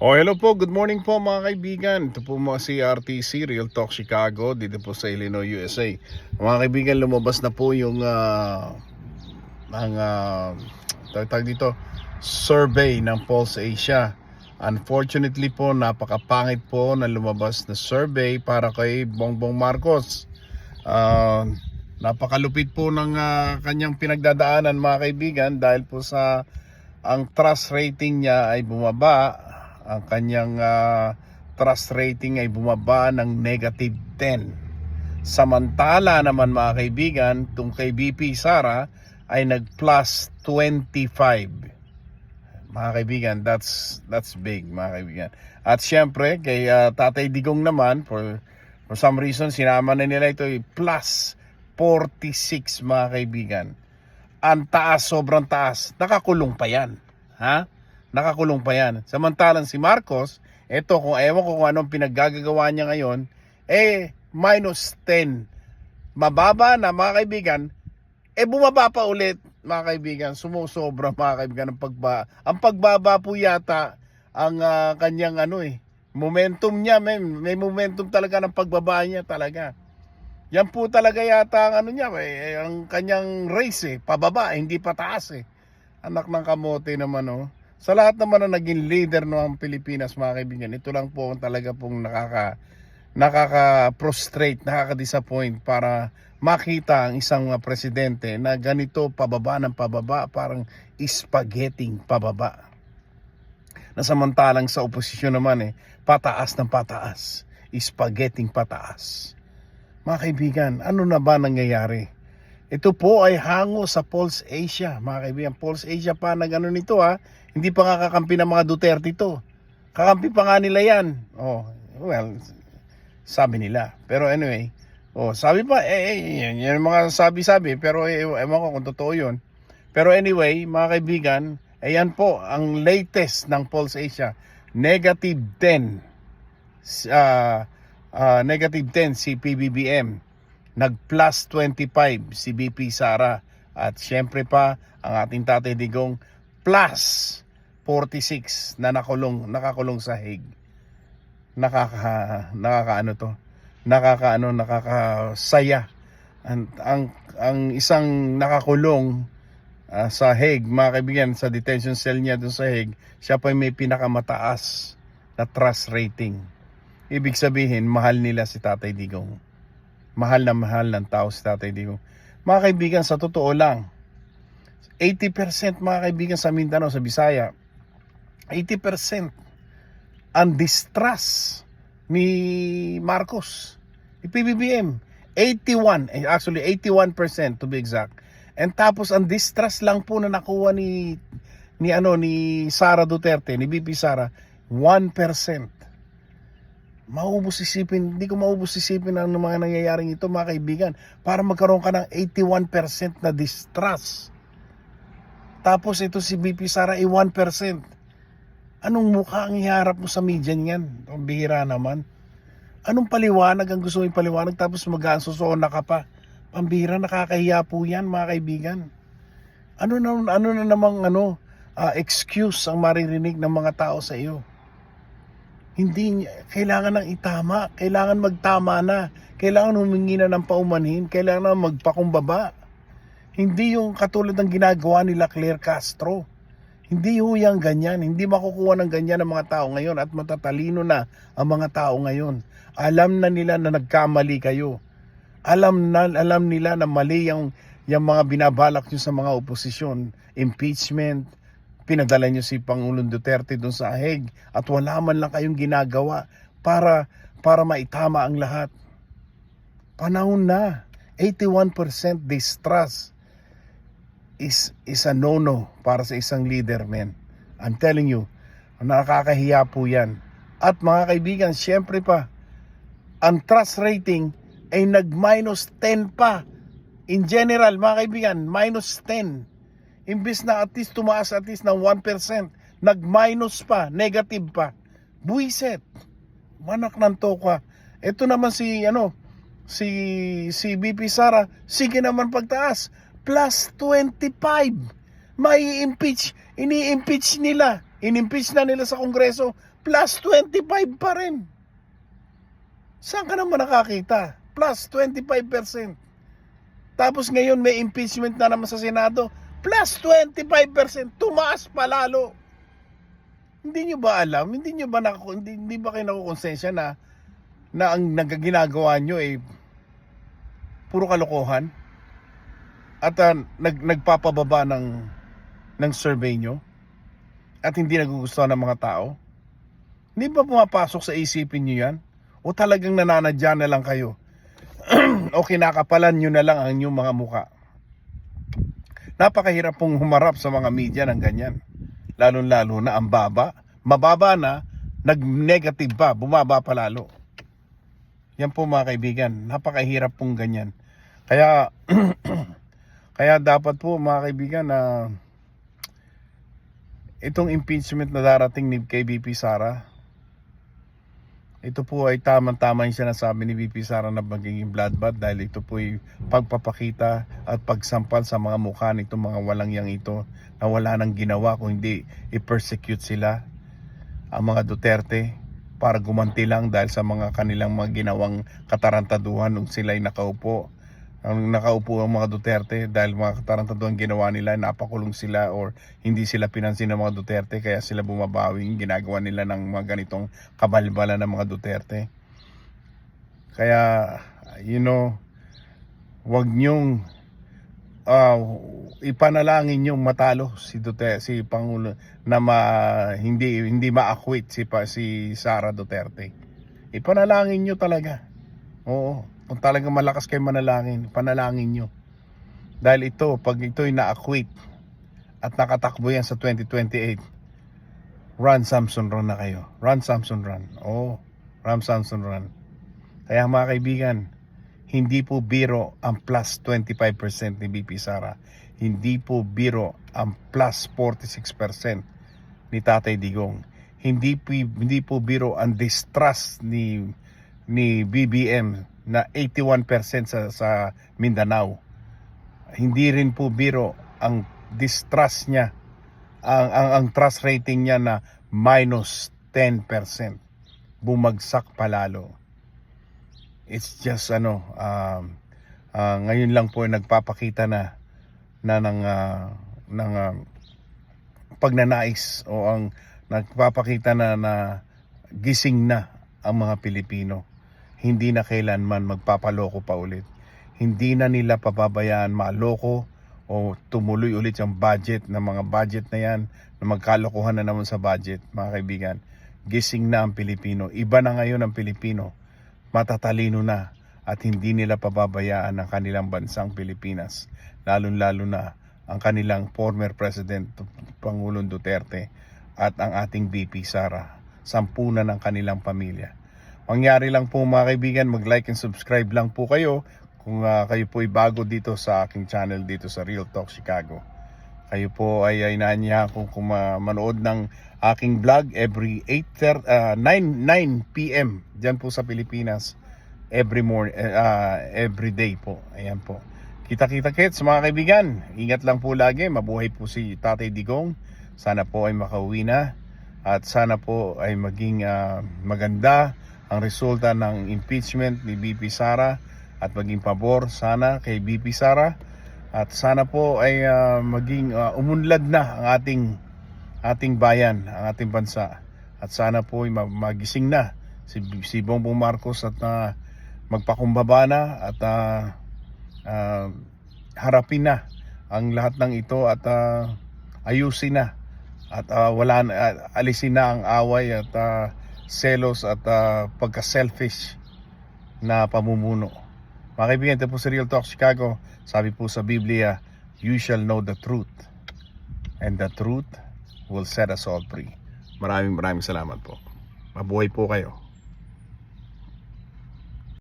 Oh, hello po. Good morning po mga kaibigan. Ito po mga CRTC, Real Talk Chicago, dito po sa Illinois, USA. Mga kaibigan, lumabas na po yung ah, ang uh, tawag dito, survey ng Pulse Asia. Unfortunately po, napakapangit po na lumabas na survey para kay Bongbong Marcos. Ah, napakalupit po ng ah, kanyang pinagdadaanan mga kaibigan dahil po sa ang trust rating niya ay bumaba ang kanyang ah, trust rating ay bumaba ng negative 10. Samantala naman mga kaibigan, tung kay BP Sara ay nag plus 25. Mga kaibigan, that's that's big mga kaibigan. At syempre kay ah, Tatay Digong naman for for some reason sinama na nila ito ay plus 46 mga kaibigan. Ang taas, sobrang taas. Nakakulong pa yan. Ha? Nakakulong pa yan. Samantalang si Marcos, eto kung ewan ko kung anong pinaggagawa niya ngayon, eh minus 10. Mababa na mga kaibigan, eh bumaba pa ulit mga kaibigan, sumusobra mga kaibigan ang pagba. Ang pagbaba po yata ang ah, kanyang ano eh, momentum niya, may, may momentum talaga ng pagbaba niya talaga. Yan po talaga yata ang ano niya, eh, ang kanyang race eh, pababa, hindi pataas eh. Anak ng kamote naman oh. Sa lahat naman na naging leader ng Pilipinas mga kaibigan, ito lang po ang talaga pong nakaka nakaka-prostrate, nakaka-disappoint para makita ang isang uh, presidente na ganito pababa ng pababa, parang spaghetti pababa. Na samantalang sa oposisyon naman eh, pataas ng pataas, spaghetti pataas. Mga kaibigan, ano na ba nangyayari? Ito po ay hango sa Pulse Asia, mga kaibigan. Pulse Asia pa nag ano nito ha. Hindi pa nga kakampi ng mga Duterte ito. Kakampi pa nga nila yan. Oh, well, sabi nila. Pero anyway, oh, sabi pa, eh, eh yan, yan mga sabi-sabi. Pero eh, ewan ko kung totoo yun. Pero anyway, mga kaibigan, ayan po ang latest ng Pulse Asia. Negative 10. Uh, uh, negative 10 si PBBM nag plus 25 si BP Sara at syempre pa ang ating Tatay Digong plus 46 na nakulong nakakulong sa Hague. Nakaka nakakaano to. Nakakaano nakakasaya. Ang ang, ang isang nakakulong ah, sa Hague, mga kaibigan, sa detention cell niya doon sa Hague, siya pa may pinakamataas na trust rating. Ibig sabihin, mahal nila si Tatay Digong mahal na mahal ng tao si Tatay Digong. Mga kaibigan, sa totoo lang, 80% mga kaibigan sa Mindanao, sa Bisaya, 80% ang distrust ni Marcos, ni PBBM. 81, eh, actually 81% to be exact. And tapos ang distrust lang po na nakuha ni ni ano ni Sara Duterte, ni BP Sara, 1% maubos isipin, hindi ko maubos isipin ang mga nangyayaring ito mga kaibigan para magkaroon ka ng 81% na distrust. Tapos ito si BP Sara ay 1%. Anong mukha ang iharap mo sa media niyan? Ang bihira naman. Anong paliwanag ang gusto mo ipaliwanag tapos mag-aansosona ka pa? Pambira, nakakahiya po yan mga kaibigan. Ano na, ano na namang ano, ah, excuse ang maririnig ng mga tao sa iyo? Hindi kailangan ng itama, kailangan magtama na, kailangan humingi na ng paumanhin, kailangan na magpakumbaba. Hindi yung katulad ng ginagawa nila Claire Castro. Hindi ho yan ganyan, hindi makukuha ng ganyan ng mga tao ngayon at matatalino na ang mga tao ngayon. Alam na nila na nagkamali kayo. Alam na alam nila na mali yung, yung mga binabalak nyo sa mga oposisyon, impeachment, pinadala niyo si Pangulong Duterte doon sa Hague at wala man lang kayong ginagawa para para maitama ang lahat. Panahon na. 81% distrust is is a no-no para sa isang leader, men. I'm telling you, nakakahiya po 'yan. At mga kaibigan, syempre pa, ang trust rating ay nag-minus 10 pa. In general, mga kaibigan, minus 10. Imbis na at least tumaas at least ng 1%, nag-minus pa, negative pa. Buiset. Manak ng toka. Ito naman si ano, si si BP Sara, sige naman pagtaas, plus 25. Mai impeach, ini-impeach nila. Inimpeach na nila sa Kongreso, plus 25 pa rin. Saan ka naman nakakita? Plus 25%. Tapos ngayon may impeachment na naman sa Senado, plus 25%. Tumaas pa lalo. Hindi nyo ba alam? Hindi nyo ba naku, hindi, hindi ba kayo nakukonsensya na na ang nagaginagawa nyo ay puro kalokohan? At ah, nag, nagpapababa ng ng survey nyo? At hindi nagugustuhan ng mga tao? Hindi ba pumapasok sa isipin nyo yan? O talagang nananadya na lang kayo? o kinakapalan nyo na lang ang inyong mga muka? Napakahirap pong humarap sa mga media ng ganyan. Lalo-lalo na ang baba. Mababa na, nag-negative pa, bumaba pa lalo. Yan po mga kaibigan, napakahirap pong ganyan. Kaya, kaya dapat po mga kaibigan na itong impeachment na darating ni kay BP Sara, ito po ay tamang-tama yung sinasabi ni VP Sara na magiging bloodbath dahil ito po ay pagpapakita at pagsampal sa mga mukha nitong mga walang yang ito na wala nang ginawa kung hindi i-persecute sila ang mga Duterte para gumanti lang dahil sa mga kanilang mga ginawang katarantaduhan nung sila ay nakaupo. Ang nakaupo ang mga Duterte dahil mga katarantaduhan ginawa nila, napakulong sila or hindi sila pinansin ng mga Duterte kaya sila bumabawi ginagawa nila ng mga ganitong kabalbala ng mga Duterte. Kaya, you know, wag nyong ah, ipanalangin yung matalo si Duterte, si Pangulo na ma, hindi hindi ma-acquit si pa, si Sara Duterte. Ipanalangin nyo talaga. Oo, kung talagang malakas kayo manalangin, panalangin nyo. Dahil ito, pag ito'y na-acquit at nakatakbo yan sa 2028, run Samson run na kayo. Run Samson run. Oo, run Samson run. Kaya mga kaibigan, hindi po biro ang plus 25% ni BP Sara. Hindi po biro ang plus 46% ni Tatay Digong. Hindi po, hindi po biro ang distrust ni ni BBM na 81% sa sa Mindanao. Hindi rin po biro ang distrust niya ang ang, ang trust rating niya na minus 10%. Bumagsak palalo it's just ano um, ah, ngayon lang po nagpapakita na na ng ah, ng ah, pagnanais o ang nagpapakita na na gising na ang mga Pilipino hindi na kailanman magpapaloko pa ulit. Hindi na nila pababayaan maloko o tumuloy ulit yung budget ng mga budget na yan na magkalokohan na naman sa budget mga kaibigan. Gising na ang Pilipino. Iba na ngayon ang Pilipino. Matatalino na at hindi nila pababayaan ang kanilang bansang Pilipinas, lalong-lalo na ang kanilang former President Pangulong Duterte at ang ating VP Sara, sampunan ng kanilang pamilya. Mangyari lang po mga kaibigan, mag-like and subscribe lang po kayo kung ah, kayo po ay bago dito sa aking channel dito sa Real Talk Chicago. Kayo po ay ay inaanyahan ko kung ma- manood ng aking vlog every 8 uh, 9 9 PM diyan po sa Pilipinas every morning every day po. Ayan po. Kita-kita kits mga kaibigan. Ingat lang po lagi. Mabuhay po si Tatay Digong. Sana po ay makauwi na at sana po ay maging ah, maganda ang resulta ng impeachment ni BP Sara at maging pabor sana kay BP Sara at sana po ay ah, maging ah, umunlad na ang ating ating bayan, ang ating bansa. At sana po ay ma- magising na si, si Bongbong Marcos at ah, magpakumbaba na at ah, ah, harapin na ang lahat ng ito at ah, ayusin na at ah, wala na, alisin na ang away at ah, selos at ah, pagka-selfish na pamumuno. Mga kaibigan, ito po sa Real Talk Chicago. Sabi po sa Biblia, you shall know the truth. And the truth will set us all free. Maraming maraming salamat po. Mabuhay po kayo.